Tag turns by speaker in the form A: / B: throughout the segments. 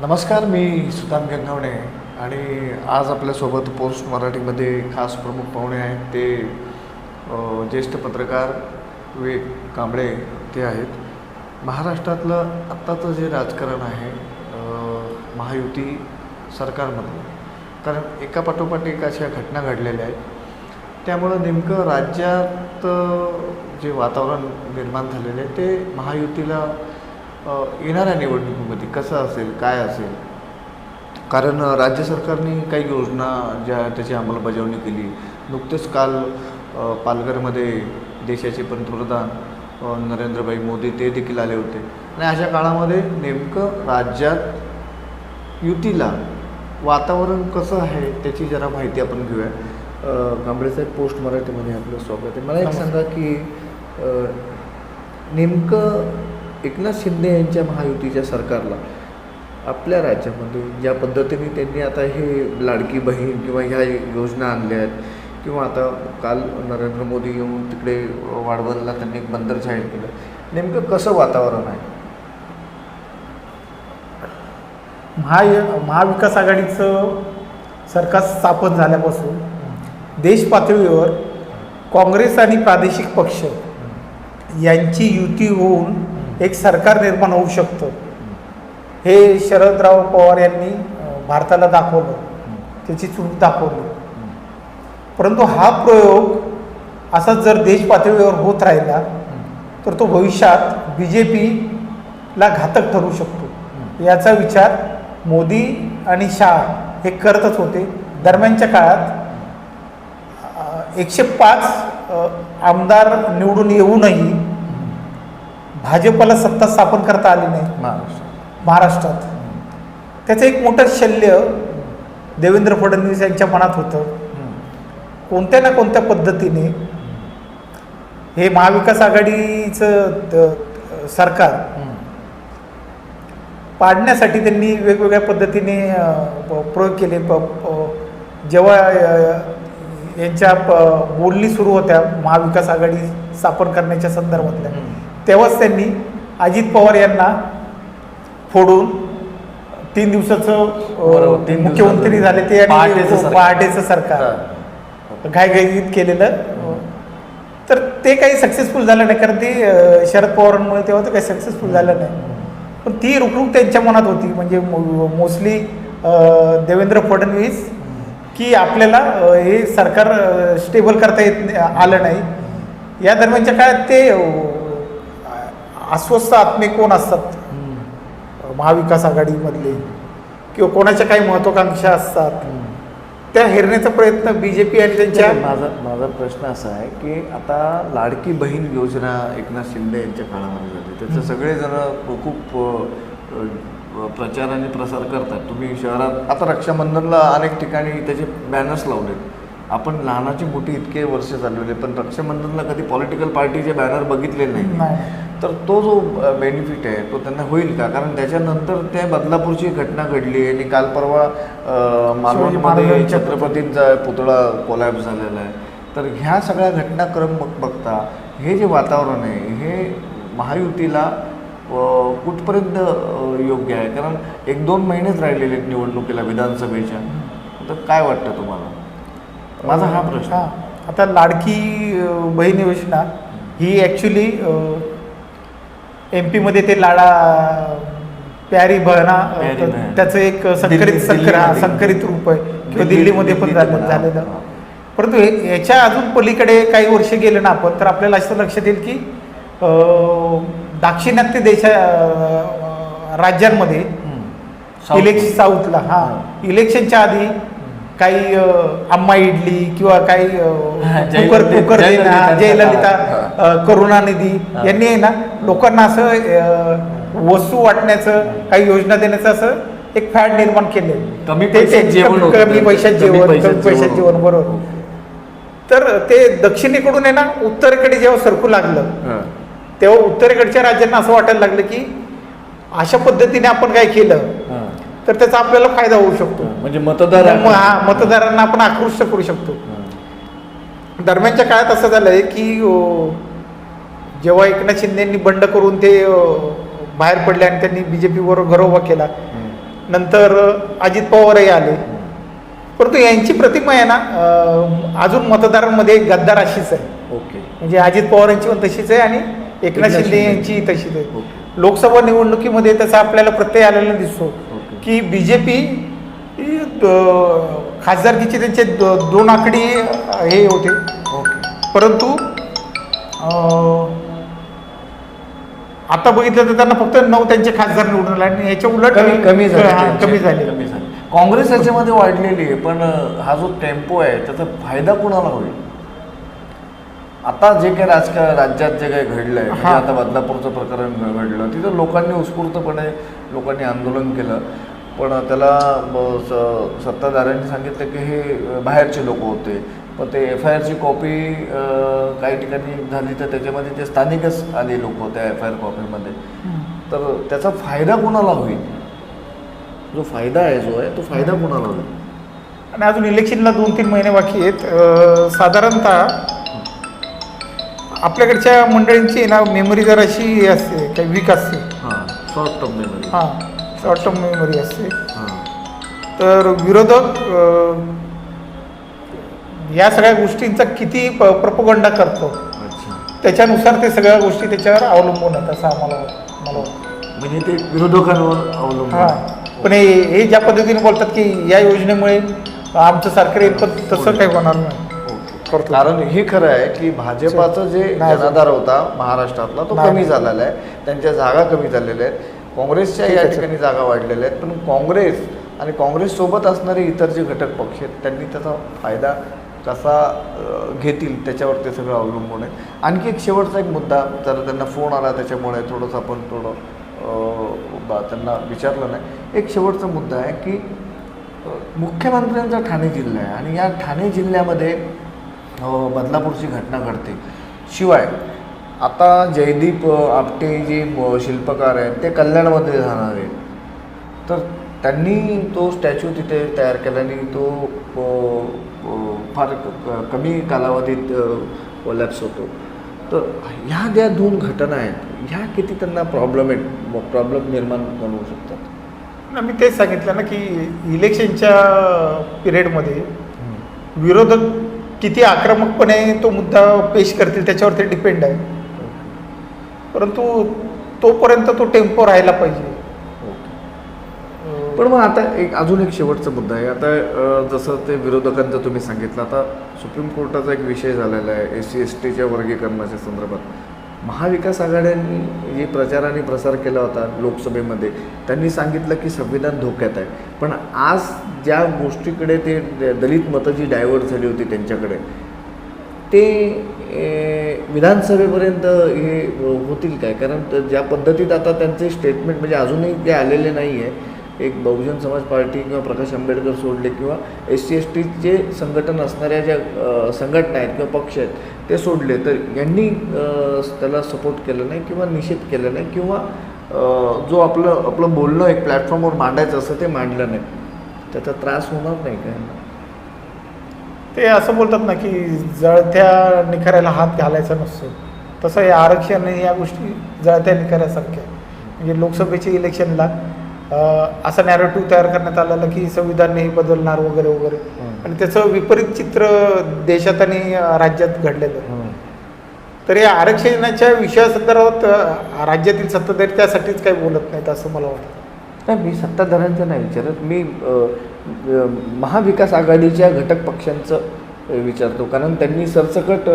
A: नमस्कार मी सुदाम गंगावणे आणि आज आपल्यासोबत पोस्ट मराठीमध्ये खास प्रमुख पाहुणे आहेत ते ज्येष्ठ पत्रकार विवेक कांबळे ते आहेत. महाराष्ट्रातलं आत्ताचं जे राजकारण आहे महायुती सरकारमधलं कारण एका पाठोपाठ एक अशा घटना घडलेल्या आहेत. त्यामुळं नेमकं राज्यात जे वातावरण निर्माण झालेलं आहे ते महायुतीला येणाऱ्या निवडणुकीमध्ये कसं असेल काय असेल? कारण राज्य सरकारने काही योजना ज्या त्याची अंमलबजावणी केली. नुकतेच काल पालघरमध्ये देशाचे पंतप्रधान नरेंद्रभाई मोदी ते देखील आले होते. आणि अशा काळामध्ये नेमकं राज्यात युतीला वातावरण कसं आहे त्याची जरा माहिती आपण घेऊया. अ, कांबळे साहेब पोस्ट मराठीमध्ये आपलं स्वागत आहे. मला एक. सांगा की नेमकं एकनाथ शिंदे यांच्या महायुतीच्या सरकारला आपल्या राज्यामध्ये ज्या पद्धतीने त्यांनी आता हे लाडकी बहीण किंवा ह्या योजना आणल्या आहेत किंवा आता काल नरेंद्र मोदी येऊन तिकडे वाढवणला त्यांनी एक बंदर जाहीर केलं नेमकं कसं वातावरण आहे?
B: महाय महाविकास आघाडीचं सरकार स्थापन झाल्यापासून देश पातळीवर काँग्रेस आणि प्रादेशिक पक्ष यांची युती होऊन एक सरकार निर्माण होऊ शकतं. हे शरदराव पवार यांनी भारताला दाखवलं. त्याची चूक दाखवली. परंतु हा प्रयोग असा जर देश पातळीवर होत राहिला तर तो भविष्यात बी जे पीला घातक ठरू शकतो. याचा विचार मोदी आणि शाह हे करतच होते. दरम्यानच्या काळात एकशे पाच आमदार निवडून येऊनही भाजपला सत्ता स्थापन करता आली नाही.
A: महाराष्ट्र
B: महाराष्ट्रात. त्याचं एक मोठं शल्य देवेंद्र फडणवीस यांच्या मनात होतं. कोणत्या ना कोणत्या पद्धतीने हे महाविकास आघाडीचं सरकार पाडण्यासाठी त्यांनी वेगवेगळ्या पद्धतीने प्रयोग केले. प- जेव्हा यांच्या बोलणी सुरू होत्या महाविकास आघाडी स्थापन करण्याच्या संदर्भातल्या. तेव्हाच त्यांनी अजित पवार यांना फोडून तीन दिवसाचं
A: तीन
B: मुख्यमंत्री. झाले ते
A: पहाटेचं
B: आणि
A: सरकार.
B: पहाटेचं सरकार. घाईघाईत केलेलं. तर ते काही सक्सेसफुल झालं नाही कारण ते शरद पवारांमुळे तेव्हा ते काही सक्सेसफुल झालं नाही. पण ती रुकरुक त्यांच्या मनात होती. म्हणजे मोस्टली देवेंद्र फडणवीस की आपल्याला हे सरकार स्टेबल करता येत आलं नाही. या दरम्यानच्या काळात ते अस्वस्थ आत्मे कोण असतात? महाविकास आघाडीमधले किंवा कोणाच्या काही महत्वाकांक्षा असतात? त्या हेरण्याचा प्रयत्न बी जे पी आणि त्यांच्या
A: माझा माझा प्रश्न असा आहे की आता लाडकी बहीण योजना एकनाथ शिंदे यांच्या काळामध्ये झाली. त्याचं सगळेजण खूप प्रचार आणि प्रसार करतात. तुम्ही शहरात आता रक्षाबंधनला अनेक ठिकाणी त्याचे बॅनर्स लावलेत. आपण लहानाची मोठी इतके वर्ष चालवले पण रक्षाबंधनला कधी पॉलिटिकल पार्टीचे बॅनर बघितले नाही. तर तो जो बेनिफिट आहे तो त्यांना होईल का? कारण त्याच्यानंतर त्या बदलापूरची घटना घडली आणि काल परवा मालवणमध्ये छत्रपतींचा पुतळा कोलॅप्स झालेला आहे. तर ह्या सगळ्या घटनाक्रम बघ बघता हे जे वातावरण आहे हे महायुतीला कुठपर्यंत योग्य आहे? कारण एक दोन महिनेच राहिलेले आहेत निवडणुकीला विधानसभेच्या. तर काय वाटतं तुम्हाला? माझा हा प्रश्न.
B: आता लाडकी बहीण योजना ही ॲक्च्युली एम पीमध्ये ते लाडा प्यारी बहना
A: प्यारी.
B: त्याचं एक संकरित
A: दिल्ली-
B: संकर हा,
A: दिल्लीमध्ये.
B: संकरित रूप आहे किंवा
A: दिल्ली-
B: दिल्लीमध्ये पण झालं
A: पण,
B: झालेलं. परंतु हे याच्या अजून पलीकडे काही वर्ष गेलं ना आपण तर आपल्याला असं लक्षात येईल की अ, दाक्षिणात्य देशा अ, राज्यांमध्ये. इलेक्शन साऊथला हा इलेक्शनच्या आधी काही अ, आम्मा इडली किंवा काही कुकर
A: जयललिता-
B: कुकर
A: जयललिता-
B: करुणानिधी. यांनी आहे ना लोकांना असं वस्तू वाटण्याचं काही योजना देण्याचं असं एक फॅड निर्माण केले
A: कमी पैशात जेवण.
B: कमी पैशात जेवण बरोबर तर ते दक्षिणेकडून आहे ना उत्तरेकडे जेव्हा सरकू लागलं. तेव्हा उत्तरेकडच्या राज्यांना असं वाटायला लागलं की अशा पद्धतीने आपण काय केलं. तर त्याचा आपल्याला फायदा होऊ शकतो.
A: म्हणजे मतदार
B: हा मतदारांना आपण आकृष्ट करू शकतो. दरम्यानच्या काळात असं झालंय की अं, जेव्हा एकनाथ शिंदेंनी बंड करून ते बाहेर पडले आणि त्यांनी बी जे पीवर घरोबा केला नंतर अजित पवारही आले. परंतु यांची प्रतिमा आहे ना अजून मतदारांमध्ये गद्दार अशीच आहे.
A: ओके.
B: म्हणजे अजित पवारांची पण तशीच आहे आणि एकनाथ शिंदे. यांची तशीच आहे. लोकसभा निवडणुकीमध्ये त्याचा आपल्याला प्रत्यय आलेला दिसतो. की बी जे पी खासदारकीचे त्यांचे द- दोन आकडी हे होते. परंतु आता बघितलं तर त्यांना फक्त नऊ त्यांचे खासदार निवडून आले आणि याच्या उलट
A: कमी कमी झाले.
B: कमी झाले.
A: कमी झाले. काँग्रेस याच्यामध्ये वाढलेली आहे पण हा जो टेम्पो आहे त्याचा फायदा कोणाला होईल? आता जे काही राजकारण राज्यात जे काही घडलंय म्हणजे
B: हा.
A: आता बदलापूरचं प्रकरण घडलं तिथं लोकांनी उत्स्फूर्तपणे लोकांनी आंदोलन केलं. पण त्याला स- सत्ताधाऱ्यांनी सांगितलं की हे बाहेरचे लोक होते. पण ते एफ आय आरची कॉपी काही ठिकाणी झाली तर त्याच्यामध्ये ते स्थानिकच आले लोक होते एफ आय आर कॉपीमध्ये तर त्याचा फायदा कोणाला होईल? जो फायदा आहे जो आहे तो फायदा कोणाला होईल?
B: आणि अजून इलेक्शनला दोन तीन महिने बाकी आहेत. साधारणतः आपल्याकडच्या मंडळींची ना मेमरी जर अशी असते काही वीक असते.
A: हां शॉर्ट टर्म मेमरी.
B: हां. शॉर्ट टर्म मेमरी असते.
A: हां.
B: तर विरोधक या सगळ्या गोष्टींचा किती प प्रपगंडा करतो त्याच्यानुसार ते सगळ्या गोष्टी त्याच्यावर अवलंबून आहेत असं आम्हाला मला वाटतं.
A: म्हणजे ते विरोधकांवर अवलंबून
B: हां.
A: आहे.
B: पण हे हे ज्या पद्धतीने बोलतात की या योजनेमुळे आमचं सारखं येईल पण तसं काही होणार नाही.
A: कारण हे खरं आहे की भाजपाचं जे. जनाधार होता महाराष्ट्रातला तो. कमी झालेला आहे. त्यांच्या जागा कमी झालेल्या आहेत. काँग्रेसच्या या ठिकाणी जागा वाढलेल्या आहेत. पण काँग्रेस आणि काँग्रेस सोबत असणारे इतर जे घटक पक्ष आहेत त्यांनी त्याचा फायदा कसा घेतील त्याच्यावर ते सगळं अवलंबून आहे. आणखी एक शेवटचा एक मुद्दा जर त्यांना फोन आला त्याच्यामुळे थोडंसं आपण थोडं त्यांना विचारलं नाही. एक शेवटचा मुद्दा आहे की मुख्यमंत्र्यांचा ठाणे जिल्हा आहे आणि या ठाणे जिल्ह्यामध्ये बदलापूरची घटना घडते. शिवाय आता जयदीप आपटे जे शिल्पकार आहेत ते कल्याणमध्ये राहणार आहेत. तर त्यांनी तो स्टॅच्यू तिथे तयार केला आणि तो फार कमी कालावधीत कोलॅप्स होतो. तर ह्या ज्या दोन घटना आहेत ह्या किती त्यांना प्रॉब्लेम प्रॉब्लेम निर्माण बनवू शकतात?
B: मी तेच सांगितलं ना की इलेक्शनच्या पिरियडमध्ये विरोधक किती आक्रमकपणे तो मुद्दा पेश करतील त्याच्यावर ते डिपेंड आहे. परंतु तोपर्यंत तो टेम्पो राहायला पाहिजे.
A: पण मग आता एक अजून एक शेवटचा मुद्दा आहे. आता जसं ते विरोधकांचं तुम्ही सांगितलं आता सुप्रीम कोर्टाचा एक विषय झालेला आहे एस सी एस टीच्या वर्गीकरणाच्या संदर्भात. महाविकास आघाड्यांनी जे प्रचार आणि प्रसार केला होता लोकसभेमध्ये त्यांनी सांगितलं की संविधान धोक्यात आहे. पण आज ज्या गोष्टीकडे ते दलित मतं जी डायव्हर्ट झाली होती त्यांच्याकडे ते विधानसभेपर्यंत हे होतील काय? कारण ज्या पद्धतीत आता त्यांचे स्टेटमेंट म्हणजे अजूनही ते आलेले नाही आहे एक बहुजन समाज पार्टी किंवा प्रकाश आंबेडकर सोडले किंवा एस सी एस टीचे संघटन असणाऱ्या ज्या संघटना आहेत किंवा पक्ष आहेत ते सोडले. तर यांनी त्याला सपोर्ट केलं नाही किंवा निषेध केलं नाही किंवा जो आपलं आपलं बोलणं एक प्लॅटफॉर्मवर मांडायचं असं ते मांडलं नाही. त्याचा त्रास होणार नाही का यांना?
B: ते असं बोलतात ना की जळत्या निखाऱ्याला हात घालायचा नसतो. तसं हे आरक्षण आणि या गोष्टी जळत्या निखाऱ्यासारख्या. म्हणजे लोकसभेच्या इलेक्शनला असा नॅरेटिव्ह तयार करण्यात आलेला की संविधान हे बदलणार वगैरे वगैरे. आणि त्याचं विपरीत चित्र देशात आणि राज्यात घडलेलं. तर या आरक्षणाच्या विषयासंदर्भात राज्यातील सत्ताधारी त्यासाठीच काही बोलत नाहीत असं मला वाटतं.
A: नाही मी सत्ताधाऱ्यांचं नाही विचारत. मी महाविकास आघाडीच्या घटक पक्षांचं विचारतो. कारण त्यांनी सरसकट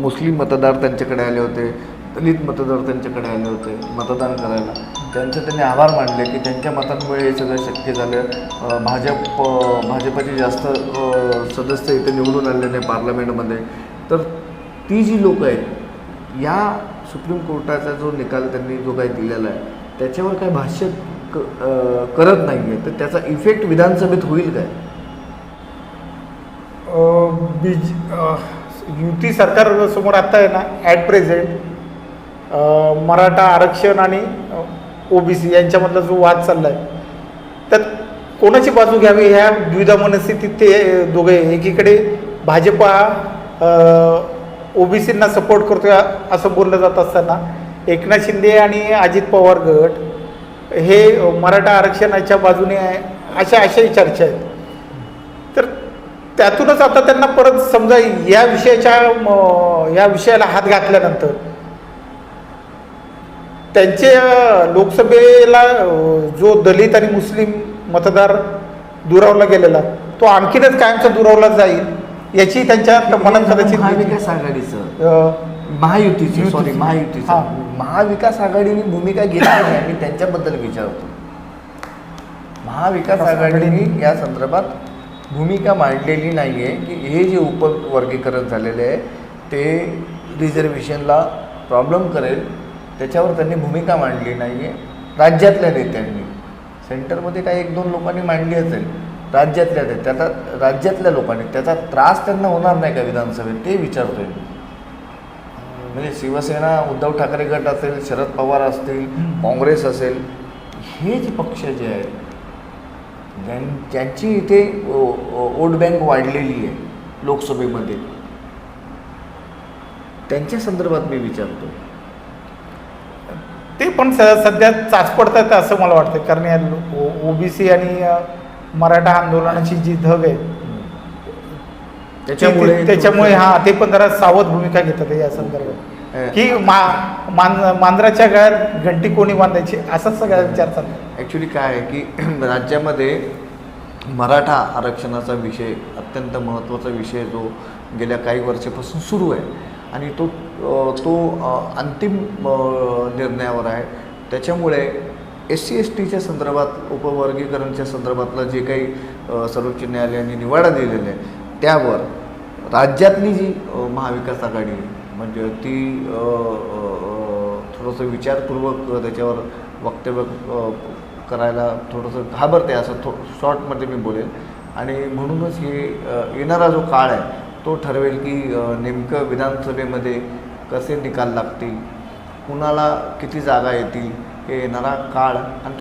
A: मुस्लिम मतदार त्यांच्याकडे आले होते दलित मतदार त्यांच्याकडे आले होते मतदान करायला. त्यांचे त्यांनी आभार मानले की त्यांच्या मतांमुळे हे सगळं शक्य झालं. भाजप भाजपाचे जास्त सदस्य इथे निवडून आले नाही पार्लमेंटमध्ये. तर ती जी लोक आहेत या सुप्रीम कोर्टाचा जो निकाल त्यांनी जो काही दिलेला आहे त्याच्यावर काय भाष्य क करत नाही आहे तर त्याचा इफेक्ट विधानसभेत होईल काय?
B: बीज युती सरकार समोर आता आहे ना ॲट प्रेझेंट मराठा आरक्षण आणि ओबीसी यांच्यामधला जो वाद चालला आहे त्यात कोणाची बाजू घ्यावी? ह्या द्विधा मनस्थितीत ते दोघे एकीकडे भाजपा ओबीसींना सपोर्ट करतोय असं बोललं जात असताना एकनाथ शिंदे आणि अजित पवार गट हे मराठा आरक्षणाच्या बाजूने आहे अशा अशाही चर्चा आहेत. तर त्यातूनच आता त्यांना परत समजा या विषयाच्या या विषयाला हात घातल्यानंतर त्यांचे लोकसभेला जो दलित आणि मुस्लिम मतदार दुरावला गेलेला तो आणखीनच कायमचा दुरावला जाईल याची त्यांच्या मनात कदाचित
C: महाविकास आघाडीचं. महायुतीची
B: युतीची.
C: सॉरी महायुतीचं.
B: हा.
C: महाविकास आघाडीने भूमिका घेतली नाही मी त्यांच्याबद्दल विचारतो. महाविकास आघाडीने या संदर्भात भूमिका मांडलेली नाही आहे की हे जे उपवर्गीकरण झालेले आहे ते रिझर्वेशनला प्रॉब्लेम करेल त्याच्यावर त्यांनी भूमिका मांडली नाही आहे राज्यातल्या नेत्यांनी. सेंटरमध्ये काही एक दोन लोकांनी मांडली असेल राज्यातल्या नेत्या- त्याचा राज्यातल्या लोकांनी त्याचा त्रास त्यांना होणार नाही का विधानसभेत ते विचारतोय मी. म्हणजे शिवसेना उद्धव ठाकरे गट असेल शरद पवार असतील काँग्रेस असेल हे जे पक्ष जे आहेत ज्यांची इथे वोट बँक वाढलेली आहे लोकसभेमध्ये त्यांच्या संदर्भात मी विचारतो
B: ते पण स सध्या चाचपडतात असं मला वाटतं कारण या ओबीसी आणि अ, मराठा आंदोलनाची जी धग आहे
C: त्याच्यामुळे
B: त्याच्यामुळे हा ते पण जरा सावध भूमिका घेतात या संदर्भात. की मा मान मांजराच्या गळ्यात घंटी कोणी बांधायची? असा सगळा विचार चालला.
A: ॲक्च्युली काय आहे की राज्यामध्ये मराठा आरक्षणाचा विषय अत्यंत महत्त्वाचा विषय जो गेल्या काही वर्षापासून सुरू आहे. आणि तो तो अंतिम निर्णयावर आहे. त्याच्यामुळे एस सी एस टीच्या संदर्भात उपवर्गीकरणच्या संदर्भातलं जे काही सर्वोच्च न्यायालयाने निवाडा दिलेला आहे त्यावर राज्यातली जी महाविकास आघाडी म्हणजे ती थोडंसं विचारपूर्वक त्याच्यावर वक्तव्य करायला थोडंसं घाबरते असं थो शॉर्टमध्ये मी बोलेल आणि म्हणूनच हे येणारा जो काळ आहे तो ठरवेल की नेमकं विधानसभेमध्ये कसे निकाल लागतील कुणाला किती जागा येतील हे येणारा काळ आणि